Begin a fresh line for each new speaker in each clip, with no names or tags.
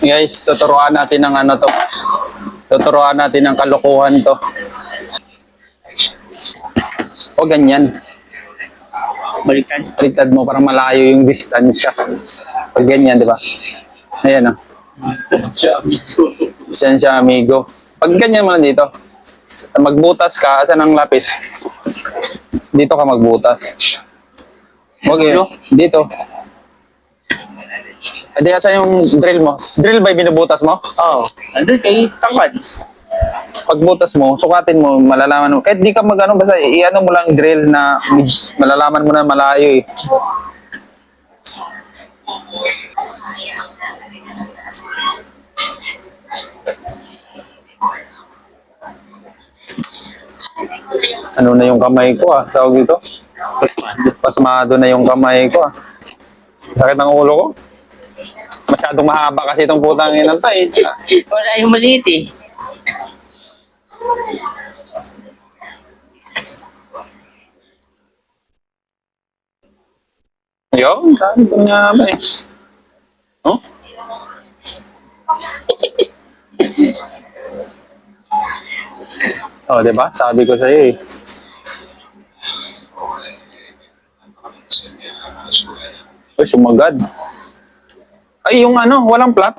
Guys, tuturuan natin ng ano to. Tuturuan natin ng kalokohan to. O ganyan.
Balikan.
Baliktad mo para malayo yung distansya. Pag ganyan, di ba? Ayan o. Yan siya, amigo. Pag ganyan mo lang dito, magbutas ka, asan ang lapis? Dito ka magbutas. Okay, dito. Adi, asan yung drill mo? Drill ba binubutas mo?
Oo. Oh, andun kay Tangkad.
Pagbutas mo, sukatin mo, malalaman mo. Kahit di ka mag-ano, basta i-ano mo lang yung drill na malalaman mo na malayo eh. Ano na yung kamay ko ah, tawag dito? Pasmado na yung kamay ko ah. Sakit ng ulo ko. Masyadong mahaba kasi itong putang inantay.
Wala yung maliit eh.
Yo, sabi ko nga ba eh. Oh? Oh, di ba? Sabi ko sa'yo eh. Uy, sumagad. Ay, yung ano, walang plat.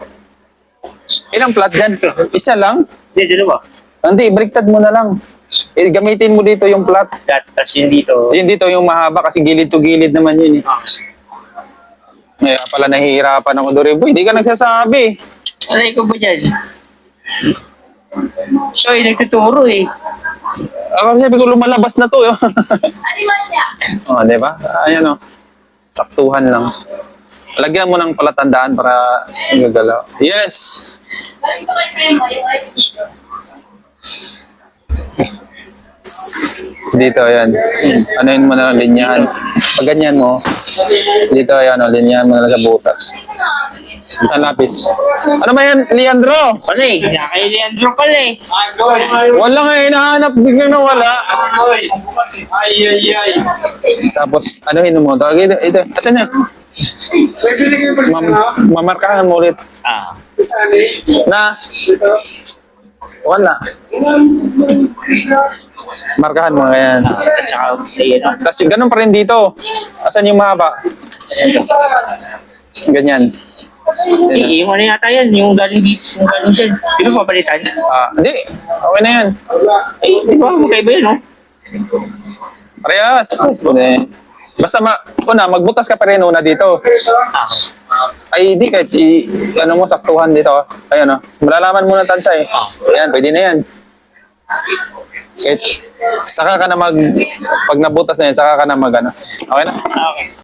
Ilang plat dyan? Isa lang?
Hindi, dalawa.
Hindi, baliktad mo na lang. Eh, gamitin mo dito yung plat.
Dat, tas yun dito.
Yun dito yung mahaba kasi gilid to gilid naman yun eh.
Ah.
Kaya pala nahihirapan ako doon. Boy, di ka nagsasabi.
Aray ko ba dyan? Siya yung nagtuturo eh.
Ako sabi ko lumalabas na to. eh. oh, di ba? Ayan oh. Saktuhan lang. Lagyan mo ng palatandaan para gagalaw. Yes! Dito, ayan. Anuin mo na lang linyahan. Pag ganyan mo, dito, ayan, oh, linyahan mo na lang sa butas. Sa lapis. Ano ba yan, Leandro?
Pala eh. Kaya Leandro pala eh.
Wala nga, hinahanap. Biglang nawala.
Ay, ay, ay.
Tapos, anuhin mo. Ito, ito, ito. Asan na?
Pa siya
Mam
na.
mamarkahan mo ulit.
Ah.
Eh?
Na,
Dito.
wala. Markahan mo, ayan.
At saka, ayun ah.
Tapos, ganun pa rin dito. Asan yung mahaba? Ganyan.
Eh, yung ano yata yan, yung galing dito, yung galing dyan. Di ba papalitan?
Ah, hindi. Okay na yan.
Eh, di ba? Magkaiba yun, no?
Parehas. Hindi. Basta ma una, magbutas ka pa rin una dito.
Ah.
Ay, di kahit i, ano mo, saktuhan dito. Ayun, oh. Malalaman mo na tansya eh. Yan, pwede na yan. Kahit, saka ka na mag, pag nabutas na yan, saka ka na mag, ano. Okay na?
Okay.